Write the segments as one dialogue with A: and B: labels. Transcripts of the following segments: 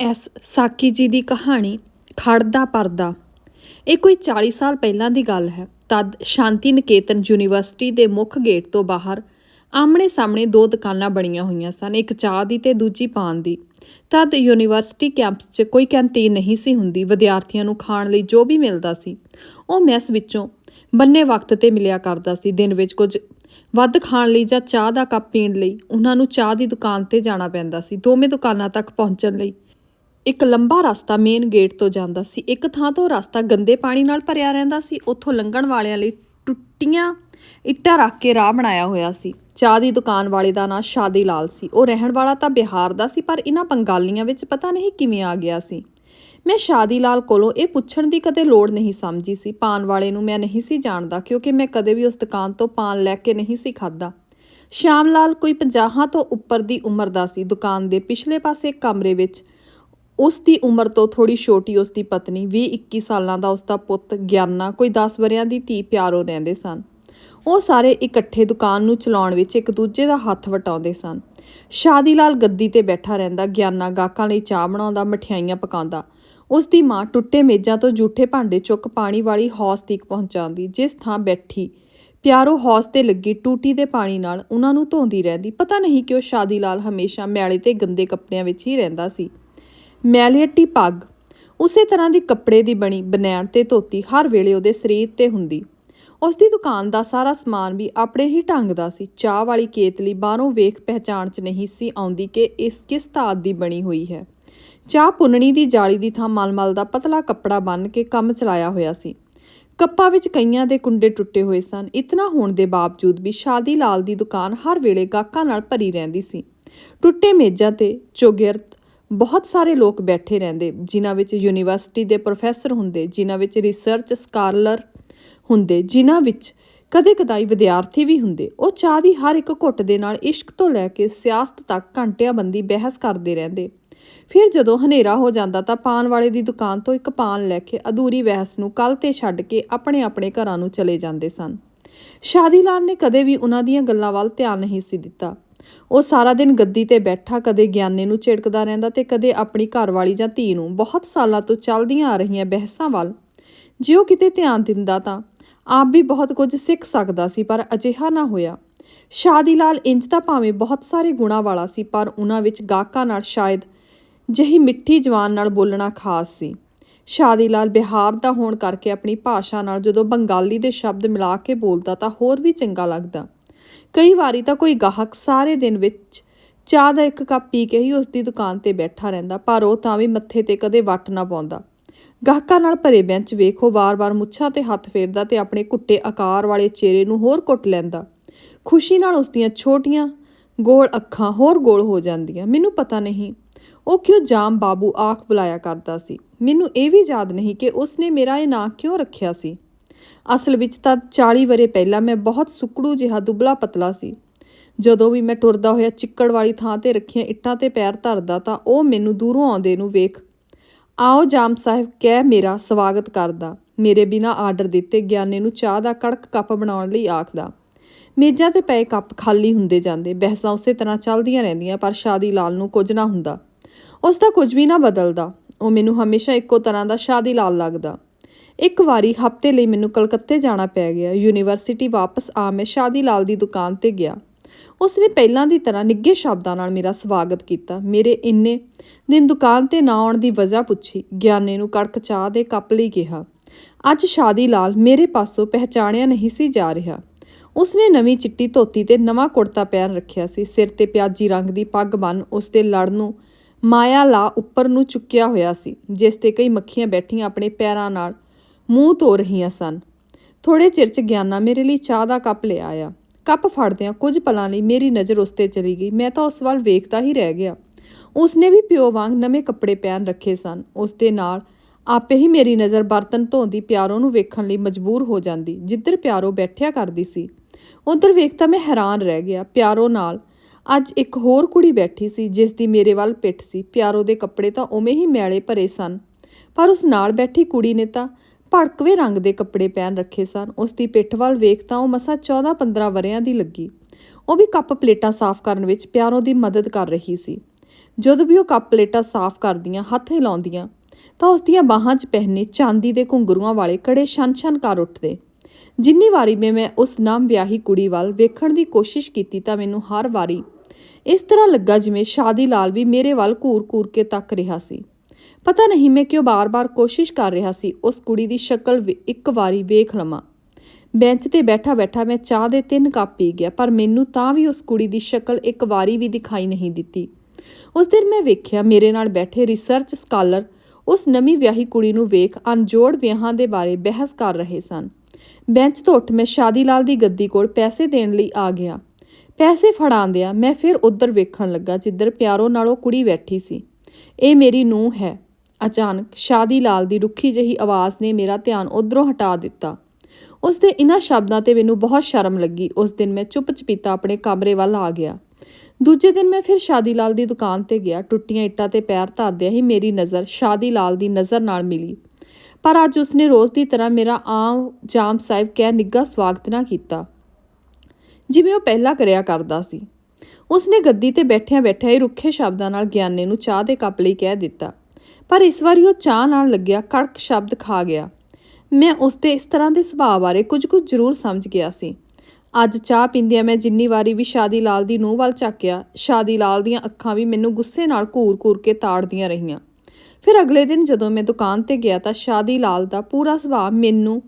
A: S ਸਾਕੀ ਜੀ ਦੀ ਕਹਾਣੀ ਖੜਦਾ ਪਰਦਾ। ਇਹ ਕੋਈ 40 ਸਾਲ ਪਹਿਲਾਂ ਦੀ ਗੱਲ ਹੈ। ਤਦ ਸ਼ਾਂਤੀ ਨਿਕੇਤਨ ਯੂਨੀਵਰਸਿਟੀ ਦੇ ਮੁੱਖ ਗੇਟ ਤੋਂ ਬਾਹਰ ਆਮਣੇ ਸਾਹਮਣੇ ਦੋ ਦੁਕਾਨਾਂ ਬਣੀਆਂ ਹੋਈਆਂ ਸਨ, ਇੱਕ ਚਾਹ ਦੀ ਤੇ ਦੂਜੀ ਪਾਨ ਦੀ। ਤਦ ਯੂਨੀਵਰਸਿਟੀ ਕੈਂਪਸ 'ਚ ਕੋਈ ਕੈਂਟੀਨ ਨਹੀਂ ਸੀ ਹੁੰਦੀ, ਵਿਦਿਆਰਥੀਆਂ ਨੂੰ ਖਾਣ ਲਈ ਜੋ ਵੀ ਮਿਲਦਾ ਸੀ, ਉਹ ਮੈਸ ਵਿੱਚੋਂ ਬੰਨੇ ਵਕਤ ਤੇ ਮਿਲਿਆ ਕਰਦਾ ਸੀ। ਦਿਨ ਵਿੱਚ ਕੁਝ ਵੱਧ ਖਾਣ ਲਈ ਜਾਂ ਚਾਹ ਦਾ ਕੱਪ ਪੀਣ ਲਈ ਉਹਨਾਂ ਨੂੰ ਚਾਹ ਦੀ ਦੁਕਾਨ ਤੇ ਜਾਣਾ ਪੈਂਦਾ ਸੀ। ਦੋਵੇਂ ਦੁਕਾਨਾਂ ਤੱਕ ਪਹੁੰਚਣ ਲਈ ਇੱਕ ਲੰਬਾ ਰਸਤਾ ਮੇਨ ਗੇਟ ਤੋਂ ਜਾਂਦਾ ਸੀ। ਇੱਕ ਥਾਂ ਤੋਂ ਰਸਤਾ ਗੰਦੇ ਪਾਣੀ ਨਾਲ ਭਰਿਆ ਰਹਿੰਦਾ ਸੀ। ਉੱਥੋਂ ਲੰਘਣ ਵਾਲਿਆਂ ਲਈ ਟੁੱਟੀਆਂ ਇੱਟਾਂ ਰੱਖ ਕੇ ਰਾਹ ਬਣਾਇਆ ਹੋਇਆ ਸੀ। ਚਾਹ ਦੀ ਦੁਕਾਨ ਵਾਲੇ ਦਾ ਨਾਂ ਸ਼ਾਦੀ ਲਾਲ ਸੀ। ਉਹ ਰਹਿਣ ਵਾਲਾ ਤਾਂ ਬਿਹਾਰ ਦਾ ਸੀ, ਪਰ ਇਹਨਾਂ ਬੰਗਾਲੀਆਂ ਵਿੱਚ ਪਤਾ ਨਹੀਂ ਕਿਵੇਂ ਆ ਗਿਆ ਸੀ। ਮੈਂ ਸ਼ਾਦੀ ਲਾਲ ਕੋਲੋਂ ਇਹ ਪੁੱਛਣ ਦੀ ਕਦੇ ਲੋੜ ਨਹੀਂ ਸਮਝੀ ਸੀ। ਪਾਨ ਵਾਲੇ ਨੂੰ ਮੈਂ ਨਹੀਂ ਸੀ ਜਾਣਦਾ, ਕਿਉਂਕਿ ਮੈਂ ਕਦੇ ਵੀ ਉਸ ਦੁਕਾਨ ਤੋਂ ਪਾਨ ਲੈ ਕੇ ਨਹੀਂ ਸੀ ਖਾਦਾ ਸ਼ਾਮ ਲਾਲ ਕੋਈ 50 ਤੋਂ ਉੱਪਰ ਦੀ ਉਮਰ ਦਾ ਸੀ। ਦੁਕਾਨ ਦੇ ਪਿਛਲੇ ਪਾਸੇ ਕਮਰੇ ਵਿੱਚ ਉਸ ਦੀ ਉਮਰ ਤੋਂ ਥੋੜੀ ਛੋਟੀ ਉਸ ਦੀ ਪਤਨੀ 20-21 ਸਾਲਾਂ ਦਾ ਉਸ ਦਾ ਪੁੱਤ ਗਿਆਨਾ, ਕੋਈ 10 ਵਰਿਆਂ ਦੀ ਧੀ ਪਿਆਰੋ ਰਹਿੰਦੇ ਸਨ। ਉਹ ਸਾਰੇ ਇਕੱਠੇ ਦੁਕਾਨ ਨੂੰ ਚਲਾਉਣ ਵਿੱਚ ਇੱਕ ਦੂਜੇ ਦਾ ਹੱਥ ਵਟਾਉਂਦੇ ਸਨ। ਸ਼ਾਦੀ ਲਾਲ ਗੱਦੀ ਤੇ ਬੈਠਾ ਰਹਿੰਦਾ, ਗਿਆਨਾ ਗਾਹਕਾਂ ਲਈ ਚਾਹ ਬਣਾਉਂਦਾ, ਮਠਿਆਈਆਂ ਪਕਾਉਂਦਾ। ਉਸ ਦੀ ਮਾਂ ਟੁੱਟੇ ਮੇਜ਼ਾਂ ਤੋਂ ਜੂਠੇ ਭਾਂਡੇ ਚੁੱਕ ਪਾਣੀ ਵਾਲੀ ਹੌਸ ਤੀਕ ਪਹੁੰਚਾਉਂਦੀ, ਜਿਸ ਥਾਂ ਬੈਠੀ। ਪਿਆਰੋ ਹੌਸ ਤੇ ਲੱਗੀ ਟੂਟੀ ਦੇ ਪਾਣੀ ਨਾਲ ਉਹਨਾਂ ਨੂੰ ਧੋਂਦੀ ਰਹਿੰਦੀ। ਪਤਾ ਨਹੀਂ ਕਿਉਂ ਸ਼ਾਦੀ ਲਾਲ ਹਮੇਸ਼ਾ ਮੈਲੇ ਤੇ ਗੰਦੇ ਕੱਪੜਿਆਂ ਵਿੱਚ ਹੀ ਰਹਿੰਦਾ ਸੀ। ਮੈਲੀਅਟੀ ਪੱਗ। ਉਸੇ ਤਰ੍ਹਾਂ ਦੀ ਕੱਪੜੇ ਦੀ ਬਣੀ, ਬਨੈਣ ਤੇ ਧੋਤੀ ਹਰ ਵੇਲੇ ਉਹਦੇ ਸਰੀਰ ਤੇ ਹੁੰਦੀ। ਉਸ ਦੀ ਦੁਕਾਨ ਦਾ ਸਾਰਾ ਸਮਾਨ ਵੀ ਆਪਣੇ ਹੀ ਢੰਗ ਦਾ ਸੀ। ਚਾਹ ਵਾਲੀ ਕੇਤਲੀ ਬਾਹਰੋਂ ਵੇਖ ਪਹਿਚਾਣ 'ਚ ਨਹੀਂ ਸੀ ਆਉਂਦੀ ਕਿ ਇਸ ਕਿਸ ਧਾਤ ਦੀ ਬਣੀ ਹੋਈ ਹੈ। ਚਾਹ ਪੁੰਨਣੀ ਦੀ ਜਾਲੀ ਦੀ ਥਾਂ ਮਲਮਲ ਦਾ ਪਤਲਾ ਕੱਪੜਾ ਬੰਨ੍ਹ ਕੇ ਕੰਮ ਚਲਾਇਆ ਹੋਇਆ ਸੀ। ਕੱਪਾਂ ਵਿੱਚ ਕਈਆਂ ਦੇ ਕੁੰਡੇ ਟੁੱਟੇ ਹੋਏ ਸਨ। ਇਤਨਾ ਹੋਣ ਦੇ ਬਾਵਜੂਦ ਵੀ ਸ਼ਾਦੀ ਲਾਲ ਦੀ ਦੁਕਾਨ ਹਰ ਵੇਲੇ ਗਾਹਕਾਂ ਨਾਲ ਭਰੀ ਰਹਿੰਦੀ ਸੀ। ਟੁੱਟੇ ਮੇਜ਼ਾਂ ਤੇ ਚੌਗਿਰਦ ਬਹੁਤ ਸਾਰੇ ਲੋਕ ਬੈਠੇ ਰਹਿੰਦੇ, ਜਿਨ੍ਹਾਂ ਵਿੱਚ ਯੂਨੀਵਰਸਿਟੀ ਦੇ ਪ੍ਰੋਫੈਸਰ ਹੁੰਦੇ, ਜਿਨ੍ਹਾਂ ਵਿੱਚ ਰਿਸਰਚ ਸਕਾਲਰ ਹੁੰਦੇ, ਜਿਨ੍ਹਾਂ ਵਿੱਚ ਕਦੇ-ਕਦਾਈ ਵਿਦਿਆਰਥੀ ਵੀ ਹੁੰਦੇ। ਉਹ ਚਾਹ ਦੀ ਹਰ ਇੱਕ ਘੁੱਟ ਦੇ ਨਾਲ ਇਸ਼ਕ ਤੋਂ ਲੈ ਕੇ ਸਿਆਸਤ ਤੱਕ ਘੰਟਿਆਂ ਬੰਦੀ ਬਹਿਸ ਕਰਦੇ ਰਹਿੰਦੇ। ਫਿਰ ਜਦੋਂ ਹਨੇਰਾ ਹੋ ਜਾਂਦਾ ਤਾਂ ਪਾਨ ਵਾਲੇ ਦੀ ਦੁਕਾਨ ਤੋਂ ਇੱਕ ਪਾਨ ਲੈ ਕੇ ਅਧੂਰੀ ਬਹਿਸ ਨੂੰ ਕੱਲ ਤੇ ਛੱਡ ਕੇ ਆਪਣੇ ਆਪਣੇ ਘਰਾਂ ਨੂੰ ਚਲੇ ਜਾਂਦੇ ਸਨ। ਸ਼ਾਦੀ ਲਾਲ ਨੇ ਕਦੇ ਵੀ ਉਹਨਾਂ ਦੀਆਂ ਗੱਲਾਂ ਵੱਲ ਧਿਆਨ ਨਹੀਂ ਸੀ ਦਿੱਤਾ। ਉਹ ਸਾਰਾ ਦਿਨ ਗੱਦੀ ਤੇ ਬੈਠਾ, ਕਦੇ ਗਿਆਨੇ ਨੂੰ ਝਿੜਕਦਾ ਰਹਿੰਦਾ ਤੇ ਕਦੇ ਆਪਣੀ ਘਰਵਾਲੀ ਜਾਂ ਧੀ ਨੂੰ। ਬਹੁਤ ਸਾਲਾਂ ਤੋਂ ਚੱਲਦੀਆਂ ਆ ਰਹੀਆਂ ਬਹਿਸਾਂ ਵੱਲ। ਜੇ ਉਹ ਕਿਤੇ ਧਿਆਨ ਦਿੰਦਾ ਤਾਂ ਆਪ ਵੀ ਬਹੁਤ ਕੁਝ ਸਿੱਖ ਸਕਦਾ ਸੀ, ਪਰ ਅਜਿਹਾ ਨਾ ਹੋਇਆ। ਸ਼ਾਦੀ ਲਾਲ ਇੰਜ ਤਾਂ ਭਾਵੇਂ ਬਹੁਤ ਸਾਰੇ ਗੁਣਾ ਵਾਲਾ ਸੀ, ਪਰ ਉਹਨਾਂ ਵਿੱਚ ਗਾਹਕਾਂ ਨਾਲ ਸ਼ਾਇਦ ਜਹੀ ਮਿੱਠੀ ਜਵਾਨ ਨਾਲ ਬੋਲਣਾ ਖਾਸ ਸੀ। ਸ਼ਾਦੀ ਲਾਲ ਬਿਹਾਰ ਦਾ ਹੋਣ ਕਰਕੇ ਆਪਣੀ ਭਾਸ਼ਾ ਨਾਲ ਜਦੋਂ ਬੰਗਾਲੀ ਦੇ ਸ਼ਬਦ ਮਿਲਾ ਕੇ ਬੋਲਦਾ ਤਾਂ ਹੋਰ ਵੀ ਚੰਗਾ ਲੱਗਦਾ। ਕਈ ਵਾਰੀ ਤਾਂ ਕੋਈ ਗਾਹਕ ਸਾਰੇ ਦਿਨ ਵਿੱਚ ਚਾਹ ਦਾ ਇੱਕ ਕੱਪ ਪੀ ਕੇ ਹੀ ਉਸ ਦੀ ਦੁਕਾਨ ਤੇ ਬੈਠਾ ਰਹਿੰਦਾ, ਪਰ ਉਹ ਤਾਂ ਵੀ ਮੱਥੇ ਤੇ ਕਦੇ ਵੱਟ ਨਾ ਪਾਉਂਦਾ। ਗਾਹਕਾਂ ਨਾਲ ਭਰੇ ਬੈਂਚ ਵੇਖੋ, ਵਾਰ-ਵਾਰ ਮੁੱਛਾਂ ਤੇ ਹੱਥ ਫੇਰਦਾ ਤੇ ਆਪਣੇ ਕੁੱਟੇ ਆਕਾਰ ਵਾਲੇ ਚਿਹਰੇ ਨੂੰ ਹੋਰ ਕੁੱਟ ਲੈਂਦਾ। ਖੁਸ਼ੀ ਨਾਲ ਉਸ ਦੀਆਂ ਛੋਟੀਆਂ ਗੋਲ ਅੱਖਾਂ ਹੋਰ ਗੋਲ ਹੋ ਜਾਂਦੀਆਂ। ਮੈਨੂੰ ਪਤਾ ਨਹੀਂ, ਉਹ ਕਿਉਂ ਜਾਮ ਬਾਬੂ ਆਖ ਬੁਲਾਇਆ ਕਰਦਾ ਸੀ? ਮੈਨੂੰ ਇਹ ਵੀ ਯਾਦ ਨਹੀਂ ਕਿ ਉਸ ਨੇ ਮੇਰਾ ਇਹ ਨਾਂ ਕਿਉਂ ਰੱਖਿਆ ਸੀ। ਅਸਲ ਵਿੱਚ ਤਾਂ 40 ਵਰੇ ਪਹਿਲਾਂ ਮੈਂ ਬਹੁਤ ਸੁਕੜੂ ਜਿਹਾ ਦੁਬਲਾ ਪਤਲਾ ਸੀ। ਜਦੋਂ ਵੀ ਮੈਂ ਟੁਰਦਾ ਹੋਇਆ ਚਿੱਕੜ ਵਾਲੀ ਥਾਂ ਤੇ ਰੱਖੀਆਂ ਇੱਟਾਂ ਤੇ ਪੈਰ ਧਰਦਾ ਤਾਂ ਉਹ ਮੈਨੂੰ ਦੂਰੋਂ ਆਉਂਦੇ ਨੂੰ ਵੇਖ, ਆਓ ਜਾਮ ਸਾਹਿਬ, ਕਹਿ ਮੇਰਾ ਸਵਾਗਤ ਕਰਦਾ। ਮੇਰੇ ਬਿਨਾ ਆਰਡਰ ਦਿੱਤੇ ਗਿਆਨੇ ਨੂੰ ਚਾਹ ਦਾ ਕੜਕ ਕੱਪ ਬਣਾਉਣ ਲਈ ਆਖਦਾ। ਮੇਜ਼ਾਂ ਤੇ ਪਏ ਕੱਪ ਖਾਲੀ ਹੁੰਦੇ ਜਾਂਦੇ, ਬਹਿਸਾਂ ਉਸੇ ਤਰ੍ਹਾਂ ਚੱਲਦੀਆਂ ਰਹਿੰਦੀਆਂ, ਪਰ ਸ਼ਾਦੀ ਲਾਲ ਨੂੰ ਕੁਝ ਨਾ ਹੁੰਦਾ। ਉਸ ਦਾ ਕੁਝ ਵੀ ਨਾ ਬਦਲਦਾ। ਉਹ ਮੈਨੂੰ ਹਮੇਸ਼ਾ ਇੱਕੋ ਤਰ੍ਹਾਂ ਦਾ ਸ਼ਾਦੀ ਲਾਲ ਲੱਗਦਾ। ਇੱਕ ਵਾਰੀ ਹਫ਼ਤੇ ਲਈ ਮੈਨੂੰ ਕਲਕੱਤੇ ਜਾਣਾ ਪੈ ਗਿਆ। ਯੂਨੀਵਰਸਿਟੀ ਵਾਪਸ ਆ ਮੈਂ ਸ਼ਾਦੀ ਲਾਲ ਦੀ ਦੁਕਾਨ ਤੇ ਗਿਆ। ਉਸਨੇ ਪਹਿਲਾਂ ਦੀ ਤਰ੍ਹਾਂ ਨਿੱਘੇ ਸ਼ਬਦਾਂ ਨਾਲ ਮੇਰਾ ਸਵਾਗਤ ਕੀਤਾ। ਮੇਰੇ ਇੰਨੇ ਦਿਨ ਦੁਕਾਨ ਤੇ ਨਾ ਆਉਣ ਦੀ ਵਜ੍ਹਾ ਪੁੱਛੀ। ਗਿਆਨੇ ਨੂੰ ਕੜਕ ਚਾਹ ਦੇ ਕੱਪ ਲਈ ਕਿਹਾ, ਅੱਜ ਸ਼ਾਦੀ ਲਾਲ ਮੇਰੇ ਪਾਸੋਂ ਪਹਿਚਾਣਿਆ ਨਹੀਂ ਸੀ ਜਾ ਰਿਹਾ। ਉਸਨੇ ਨਵੀਂ ਚਿੱਟੀ ਧੋਤੀ ਤੇ ਨਵਾਂ ਕੁੜਤਾ ਪਹਿਨ ਰੱਖਿਆ ਸੀ। ਸਿਰ ਤੇ ਪਿਆਜੀ ਰੰਗ ਦੀ ਪੱਗ ਬੰਨ ਉਸਦੇ ਲੜ ਨੂੰ ਮਾਇਆ ਲਾ ਉੱਪਰ ਨੂੰ ਚੁੱਕਿਆ ਹੋਇਆ ਸੀ, ਜਿਸ ਤੇ ਕਈ ਮੱਖੀਆਂ ਬੈਠੀਆਂ ਆਪਣੇ ਪੈਰਾਂ ਨਾਲ ਮੂੰਹ ਧੋ ਰਹੀਆਂ ਸਨ। ਥੋੜੇ ਚਿਰ ਚ ਗਿਆਨਾ ਮੇਰੇ ਲਈ ਚਾਹ ਦਾ ਕੱਪ ਲੈ ਆਇਆ। ਕੱਪ ਫੜਦਿਆਂ ਕੁਝ ਪਲਾਂ ਲਈ ਮੇਰੀ ਨਜ਼ਰ ਉਸ ਤੇ ਚਲੀ ਗਈ। ਮੈਂ ਤਾਂ ਉਸ ਵੱਲ ਵੇਖਦਾ ਹੀ ਰਹਿ ਗਿਆ। ਉਸਨੇ ਵੀ ਪਿਓ ਵਾਂਗ ਨਵੇਂ ਕੱਪੜੇ ਪਹਿਨ ਰੱਖੇ ਸਨ। ਉਸ ਦੇ ਨਾਲ ਆਪੇ ਹੀ ਮੇਰੀ ਨਜ਼ਰ ਬਰਤਨ ਧੋਂਦੀ ਪਿਆਰੋ ਨੂੰ ਵੇਖਣ ਲਈ ਮਜਬੂਰ ਹੋ ਜਾਂਦੀ, ਜਿੱਧਰ ਪਿਆਰੋ ਬੈਠਿਆ ਕਰਦੀ ਸੀ। ਉਧਰ ਵੇਖਤਾ ਮੈਂ ਹੈਰਾਨ ਰਹਿ ਗਿਆ। ਪਿਆਰੋ ਨਾਲ ਅੱਜ ਇੱਕ ਹੋਰ ਕੁੜੀ ਬੈਠੀ ਸੀ, ਜਿਸ ਦੀ ਮੇਰੇ ਵੱਲ ਪਿੱਠ ਸੀ। ਪਿਆਰੋ ਦੇ ਕੱਪੜੇ ਤਾਂ ਉਵੇਂ ਹੀ ਮੈਲੇ ਭਰੇ ਸਨ। ਪਰ ਉਸ ਨਾਲ ਬੈਠੀ ਕੁੜੀ ਨੇ ਤਾਂ ਭੜਕਵੇਂ ਰੰਗ ਦੇ ਕੱਪੜੇ ਪਹਿਨ ਰੱਖੇ ਸਨ। ਉਸ ਦੀ ਪਿੱਠ ਵੱਲ ਵੇਖ ਤਾਂ ਉਹ ਮਸਾ 14-15 ਵਰਿਆਂ ਦੀ ਲੱਗੀ। ਉਹ ਵੀ ਕੱਪ ਪਲੇਟਾਂ ਸਾਫ਼ ਕਰਨ ਵਿੱਚ ਪਿਆਰੋ ਦੀ ਮਦਦ ਕਰ ਰਹੀ ਸੀ। ਜਦੋਂ ਵੀ ਉਹ ਕੱਪ ਪਲੇਟਾਂ ਸਾਫ਼ ਕਰਦੀਆਂ, ਹੱਥ ਹਿਲਾਉਂਦੀਆਂ ਤਾਂ ਉਸ ਦੀਆਂ ਬਾਹਾਂ 'ਚ ਪਹਿਨੇ ਚਾਂਦੀ ਦੇ ਘੁੰਗਰੂਆਂ ਵਾਲੇ ਕੜੇ ਛਨ-ਛਨ ਕਰ ਉੱਠਦੇ। ਜਿੰਨੀ ਵਾਰੀ ਵੀ ਮੈਂ ਉਸ ਨਾਮ ਵਿਆਹੀ ਕੁੜੀ ਵੱਲ ਵੇਖਣ ਦੀ ਕੋਸ਼ਿਸ਼ ਕੀਤੀ ਤਾਂ ਮੈਨੂੰ ਹਰ ਵਾਰੀ ਇਸ ਤਰ੍ਹਾਂ ਲੱਗਾ ਜਿਵੇਂ ਸ਼ਾਦੀ ਲਾਲ ਵੀ ਮੇਰੇ ਵੱਲ ਘੂਰ-ਘੂਰ ਕੇ ਤੱਕ ਰਿਹਾ ਸੀ। ਪਤਾ ਨਹੀਂ ਮੈਂ ਕਿਉਂ ਬਾਰ-ਬਾਰ ਕੋਸ਼ਿਸ਼ ਕਰ ਰਿਹਾ ਸੀ, ਉਸ ਕੁੜੀ ਦੀ ਸ਼ਕਲ ਵੀ ਇੱਕ ਵਾਰੀ ਵੇਖ ਲਵਾਂ। ਬੈਂਚ ਤੇ ਬੈਠਾ-ਬੈਠਾ ਮੈਂ ਚਾਹ ਦੇ ਤਿੰਨ ਕੱਪ ਪੀ ਗਿਆ, ਪਰ ਮੈਨੂੰ ਤਾਂ ਵੀ ਉਸ ਕੁੜੀ ਦੀ ਸ਼ਕਲ ਇੱਕ ਵਾਰੀ ਵੀ ਦਿਖਾਈ ਨਹੀਂ ਦਿੱਤੀ। ਉਸ ਦਿਨ ਮੈਂ ਵੇਖਿਆ, ਮੇਰੇ ਨਾਲ ਬੈਠੇ ਰਿਸਰਚ ਸਕਾਲਰ ਉਸ ਨਵੀਂ ਵਿਆਹੀ ਕੁੜੀ ਨੂੰ ਵੇਖ ਅਣਜੋੜ ਵਿਆਹਾਂ ਦੇ ਬਾਰੇ ਬਹਿਸ ਕਰ ਰਹੇ ਸਨ। ਬੈਂਚ ਤੋਂ ਉੱਠ ਮੈਂ ਸ਼ਾਦੀ ਲਾਲ ਦੀ ਗੱਦੀ ਕੋਲ ਪੈਸੇ ਦੇਣ ਲਈ ਆ ਗਿਆ। ਪੈਸੇ ਫੜਾਉਂਦਿਆਂ ਮੈਂ ਫਿਰ ਉੱਧਰ ਵੇਖਣ ਲੱਗਾ, ਜਿੱਧਰ ਪਿਆਰੋ ਨਾਲ ਉਹ ਕੁੜੀ ਬੈਠੀ ਸੀ। ਇਹ ਮੇਰੀ ਨੂੰਹ ਹੈ। ਅਚਾਨਕ ਸ਼ਾਦੀ ਲਾਲ ਦੀ ਰੁੱਖੀ ਜਿਹੀ ਆਵਾਜ਼ ਨੇ ਮੇਰਾ ਧਿਆਨ ਉਧਰੋਂ ਹਟਾ ਦਿੱਤਾ। ਉਸ ਦੇ ਇਨ੍ਹਾਂ ਸ਼ਬਦਾਂ ਤੇ ਮੈਨੂੰ ਬਹੁਤ ਸ਼ਰਮ ਲੱਗੀ। ਉਸ ਦਿਨ ਮੈਂ ਚੁੱਪ-ਚਪੀਤਾ ਆਪਣੇ ਕਮਰੇ ਵੱਲ ਆ ਗਿਆ। ਦੂਜੇ ਦਿਨ ਮੈਂ ਫਿਰ ਸ਼ਾਦੀ ਲਾਲ ਦੀ ਦੁਕਾਨ ਤੇ ਗਿਆ। ਟੁੱਟੀਆਂ ਇੱਟਾਂ ਤੇ ਪੈਰ ਧਰਦਿਆਂ ਹੀ ਮੇਰੀ ਨਜ਼ਰ ਸ਼ਾਦੀ ਲਾਲ ਦੀ ਨਜ਼ਰ ਨਾਲ ਮਿਲੀ। ਪਰ ਅੱਜ ਉਸਨੇ ਰੋਜ਼ ਦੀ ਤਰ੍ਹਾਂ ਮੇਰਾ ਆਮ ਜਾਮ ਸਾਹਿਬ ਕਹਿ ਨਿੱਘਾ ਸਵਾਗਤ ਨਾ ਕੀਤਾ। ਜਿਵੇਂ ਉਹ ਪਹਿਲਾਂ ਕਰਿਆ ਕਰਦਾ ਸੀ। ਉਸਨੇ ਗੱਦੀ ਤੇ ਬੈਠਿਆਂ ਬੈਠਿਆਂ ਹੀ ਰੁੱਖੇ ਸ਼ਬਦਾਂ ਨਾਲ ਗਿਆਨੇ ਨੂੰ ਚਾਹ ਦੇ ਕੱਪ ਲਈ ਕਹਿ ਦਿੱਤਾ। ਪਰ ਇਸ ਵਾਰੀ ਉਹ ਚਾਹ ਨਾਲ ਲੱਗਿਆ, ਕੜਕ ਸ਼ਬਦ ਖਾ ਗਿਆ। ਮੈਂ ਉਸ ਦੇ ਇਸ ਤਰ੍ਹਾਂ ਦੇ ਸੁਭਾਅ ਬਾਰੇ ਕੁਝ ਕੁਝ ਜ਼ਰੂਰ ਸਮਝ ਗਿਆ ਸੀ। ਅੱਜ ਚਾਹ ਪੀਂਦਿਆਂ ਮੈਂ ਜਿੰਨੀ ਵਾਰੀ ਵੀ ਸ਼ਾਦੀ ਲਾਲ ਦੀ ਨੂੰਹ ਵੱਲ ਝਾਕਿਆ, ਸ਼ਾਦੀ ਲਾਲ ਦੀਆਂ ਅੱਖਾਂ ਵੀ ਮੈਨੂੰ ਗੁੱਸੇ ਨਾਲ ਘੂਰ-ਘੂਰ ਕੇ ਤਾੜਦੀਆਂ ਰਹੀਆਂ। ਫਿਰ ਅਗਲੇ ਦਿਨ ਜਦੋਂ ਮੈਂ ਦੁਕਾਨ ਤੇ ਗਿਆ ਤਾਂ ਸ਼ਾਦੀ ਲਾਲ ਦਾ ਪੂਰਾ ਸੁਭਾਅ ਮੈਨੂੰ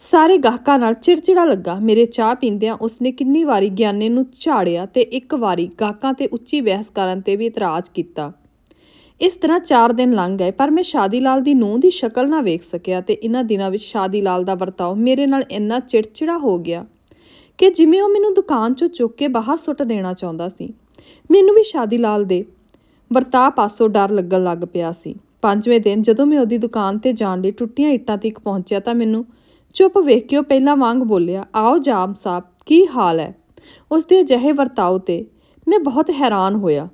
A: ਸਾਰੇ ਗਾਹਕਾਂ ਨਾਲ ਚਿੜਚਿੜਾ ਲੱਗਾ। ਮੇਰੇ ਚਾਹ ਪੀਂਦਿਆਂ ਉਸਨੇ ਕਿੰਨੀ ਵਾਰੀ ਗਿਆਨੇ ਨੂੰ ਝਾੜਿਆ ਤੇ ਇੱਕ ਵਾਰੀ ਗਾਹਕਾਂ ਤੇ ਉੱਚੀ ਬਹਿਸ ਕਰਨ ਤੇ ਵੀ ਇਤਰਾਜ਼ ਕੀਤਾ। ਇਸ ਤਰ੍ਹਾਂ 4 ਦਿਨ ਲੰਘ ਗਏ, ਪਰ ਮੈਂ ਸ਼ਾਦੀ ਲਾਲ ਦੀ ਨੂੰਹ ਦੀ ਸ਼ਕਲ ਨਾ ਵੇਖ ਸਕਿਆ ਤੇ ਇਹਨਾਂ ਦਿਨਾਂ ਵਿੱਚ ਸ਼ਾਦੀ ਲਾਲ ਦਾ ਵਰਤਾਓ ਮੇਰੇ ਨਾਲ ਇੰਨਾ ਚਿੜਚਿੜਾ ਹੋ ਗਿਆ ਕਿ ਜਿਵੇਂ ਉਹ ਮੈਨੂੰ ਦੁਕਾਨ 'ਚੋਂ ਚੁੱਕ ਕੇ ਬਾਹਰ ਸੁੱਟ ਦੇਣਾ ਚਾਹੁੰਦਾ ਸੀ। ਮੈਨੂੰ ਵੀ ਸ਼ਾਦੀ ਲਾਲ ਦੇ ਵਰਤਾਅ ਪਾਸੋਂ ਡਰ ਲੱਗਣ ਲੱਗ ਪਿਆ ਸੀ। ਪੰਜਵੇਂ ਦਿਨ ਜਦੋਂ ਮੈਂ ਉਹਦੀ ਦੁਕਾਨ ਤੇ ਜਾਣ ਲਈ ਟੁੱਟੀਆਂ ਇੱਟਾਂ ਤੱਕ ਪਹੁੰਚਿਆ ਤਾਂ ਮੈਨੂੰ ਚੁੱਪ ਵੇਖ ਕੇ ਉਹ ਪਹਿਲਾਂ ਵਾਂਗ ਬੋਲਿਆ, ਆਓ ਜਾਮ ਸਾਹਿਬ, ਕੀ ਹਾਲ ਹੈ? ਉਸ ਦੇ ਅਜਿਹੇ ਵਰਤਾਓ ਤੇ ਮੈਂ ਬਹੁਤ ਹੈਰਾਨ ਹੋਇਆ।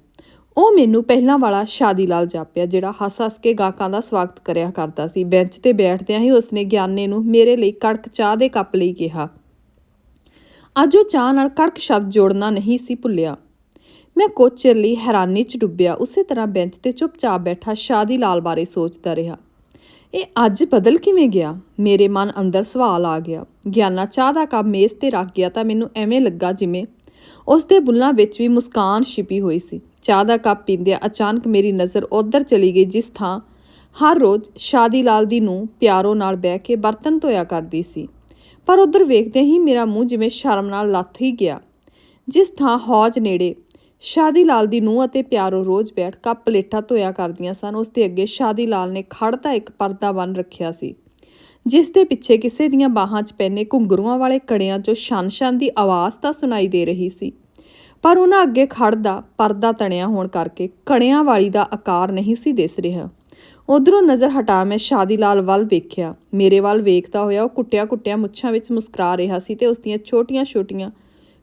A: ਉਹ ਮੈਨੂੰ ਪਹਿਲਾਂ ਵਾਲਾ ਸ਼ਾਦੀ ਲਾਲ ਜਾਪਿਆ ਜਿਹੜਾ ਹੱਸ-ਹੱਸ ਕੇ ਗਾਹਕਾਂ ਦਾ ਸਵਾਗਤ ਕਰਿਆ ਕਰਦਾ ਸੀ। ਬੈਂਚ ਤੇ ਬੈਠਦਿਆਂ ਹੀ ਉਸਨੇ ਗਿਆਨੇ ਨੂੰ ਮੇਰੇ ਲਈ ਕੜਕ ਚਾਹ ਦੇ ਕੱਪ ਲਈ ਕਿਹਾ। ਅੱਜ ਉਹ ਚਾਹ ਨਾਲ ਕੜਕ ਸ਼ਬਦ ਜੋੜਨਾ ਨਹੀਂ ਸੀ ਭੁੱਲਿਆ। ਮੈਂ ਕੋਚਰ ਲਈ ਹੈਰਾਨੀ 'ਚ ਡੁੱਬਿਆ। ਉਸੇ ਤਰ੍ਹਾਂ ਬੈਂਚ ਤੇ ਚੁੱਪਚਾਪ ਬੈਠਾ ਸ਼ਾਦੀ ਲਾਲ ਬਾਰੇ ਸੋਚਦਾ ਰਿਹਾ। ਇਹ ਅੱਜ ਬਦਲ ਕਿਵੇਂ ਗਿਆ? ਮੇਰੇ ਮਨ ਅੰਦਰ ਸਵਾਲ ਆ ਗਿਆ। ਗਿਆਨਾ, ਚਾਹ ਦਾ ਕੱਪ ਮੇਜ਼ ਤੇ ਰੱਖ ਗਿਆ ਤਾਂ ਮੈਨੂੰ ਐਵੇਂ ਲੱਗਾ ਜਿਵੇਂ ਉਸ ਦੇ ਬੁੱਲਾਂ ਵਿੱਚ ਵੀ ਮੁਸਕਾਨ ਛਿਪੀ ਹੋਈ ਸੀ। ਚਾਹ ਦਾ ਕੱਪ ਪੀਂਦਿਆਂ ਅਚਾਨਕ ਮੇਰੀ ਨਜ਼ਰ ਉਧਰ ਚਲੀ ਗਈ, ਜਿਸ ਥਾਂ ਹਰ ਰੋਜ਼ ਸ਼ਾਦੀ ਲਾਲ ਦੀ ਨੂੰ ਪਿਆਰੋ ਨਾਲ ਬਹਿ ਕੇ ਬਰਤਨ ਧੋਇਆ ਕਰਦੀ ਸੀ। ਪਰ ਉਧਰ ਵੇਖਦੇ ਹੀ ਮੇਰਾ ਮੂੰਹ ਜਿਵੇਂ ਸ਼ਰਮ ਨਾਲ ਲੱਥ ਹੀ ਗਿਆ। ਜਿਸ ਥਾਂ ਹੌਜ ਨੇੜੇ ਸ਼ਾਦੀ ਲਾਲ ਦੀ ਨੂੰਹ ਅਤੇ ਪਿਆਰੋ ਰੋਜ਼ ਬੈਠ ਕੱਪ ਪਲੇਟਾਂ ਧੋਇਆ ਕਰਦੀਆਂ ਸਨ, ਉਸ ਦੇ ਅੱਗੇ ਸ਼ਾਦੀ ਲਾਲ ਨੇ ਖੜਦਾ ਇੱਕ ਪਰਦਾ ਬੰਨ ਰੱਖਿਆ ਸੀ, ਜਿਸ ਦੇ ਪਿੱਛੇ ਕਿਸੇ ਦੀਆਂ ਬਾਹਾਂ 'ਚ ਪੈਨੇ ਘੁੰਗਰੂਆਂ ਵਾਲੇ ਕੜਿਆਂ 'ਚੋਂ ਛਨ-ਛਨ ਦੀ ਆਵਾਜ਼ ਤਾਂ ਸੁਣਾਈ ਦੇ ਰਹੀ ਸੀ। ਪਰ ਉਹਨਾਂ ਅੱਗੇ ਖੜਦਾ ਪਰਦਾ ਤਣਿਆ ਹੋਣ ਕਰਕੇ ਕਣਿਆਂ ਵਾਲੀ ਦਾ ਆਕਾਰ ਨਹੀਂ ਸੀ ਦਿਸ ਰਿਹਾ। ਉਧਰੋਂ ਨਜ਼ਰ ਹਟਾ ਮੈਂ ਸ਼ਾਦੀ ਲਾਲ ਵੱਲ ਵੇਖਿਆ। ਮੇਰੇ ਵੱਲ ਵੇਖਦਾ ਹੋਇਆ ਉਹ ਕੁੱਟਿਆ-ਕੁੱਟਿਆ ਮੁੱਛਾਂ ਵਿੱਚ ਮੁਸਕਰਾ ਰਿਹਾ ਸੀ ਤੇ ਉਸ ਦੀਆਂ ਛੋਟੀਆਂ-ਛੋਟੀਆਂ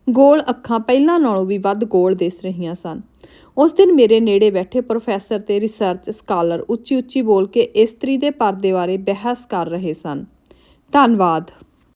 A: ਗੋਲ ਅੱਖਾਂ ਪਹਿਲਾਂ ਨਾਲੋਂ ਵੀ ਵੱਧ ਗੋਲ ਦਿਸ ਰਹੀਆਂ ਸਨ। ਉਸ ਦਿਨ ਮੇਰੇ ਨੇੜੇ ਬੈਠੇ ਪ੍ਰੋਫੈਸਰ ਤੇ ਰਿਸਰਚ ਸਕਾਲਰ ਉੱਚੀ-ਉੱਚੀ ਬੋਲ ਕੇ ਇਸਤਰੀ ਦੇ ਪਰਦੇ ਬਾਰੇ ਬਹਿਸ ਕਰ ਰਹੇ ਸਨ। ਧੰਨਵਾਦ।